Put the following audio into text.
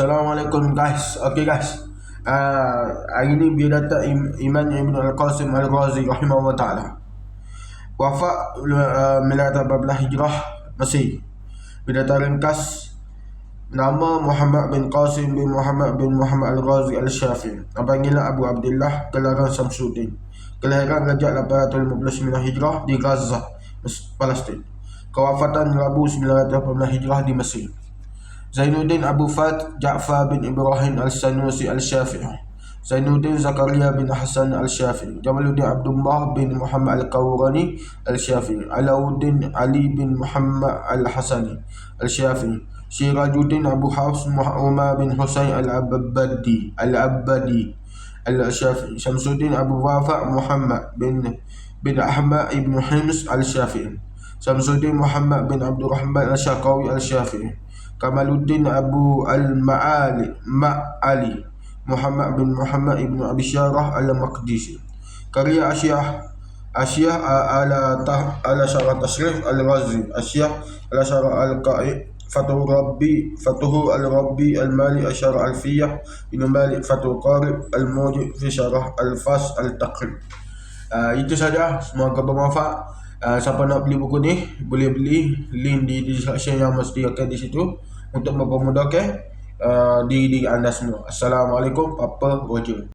Assalamualaikum guys. Okay guys. Uh, hari ni biar data Im Iman Ibn Al-Qasim Al-Ghazi rahimahullah ta'ala. Wafat uh, melata bablah hijrah Mesir. Bila ringkas nama Muhammad bin Qasim bin Muhammad bin Muhammad Al-Ghazi Al-Syafi'i. Panggilan Abu Abdullah Kelaran Samsudin. Kelahiran Rajab 859 Hijrah di Gaza, Palestin. Kewafatan Rabu 918 Hijrah di Mesir. Zainuddin Abu Fat Ja'far bin Ibrahim Al-Sanusi Al-Syafi'i. Zainuddin Zakaria bin Hasan Al-Syafi'i. Jamaluddin Abdullah bin Muhammad Al-Qawrani Al-Syafi'i. Alauddin Ali bin Muhammad Al-Hasani Al-Syafi'i. Sirajuddin Abu Hafs Umar bin Husain Al-Abadi Al-Abadi Al-Syafi'i. Syamsuddin Abu Wafa Muhammad bin bin Ahmad ibn Hims Al-Syafi'i. Syamsuddin Muhammad bin Abdul Rahman Al-Syakawi Al-Syafi'i Kamaluddin Abu Al-Ma'ali Ma'ali Muhammad bin Muhammad ibn Abi Syarah Al-Maqdisi. Karya Asyah Asyah ala tah ala syarah tasrif al-Ghazi Asyah ala syarah al-Qa'i Fatuhu Rabbi Fatuhu al-Rabbi al-Mali asyarah al-Fiyah Ibn Malik Fatuhu Qarib al-Mujib Fi syarah al-Fas al-Taqrib. Uh, Itu saja. Semoga bermanfaat Uh, siapa nak beli buku ni boleh beli link di description yang mesti akan di situ untuk mempermudahkan uh, diri diri anda semua. Assalamualaikum, Papa Roger.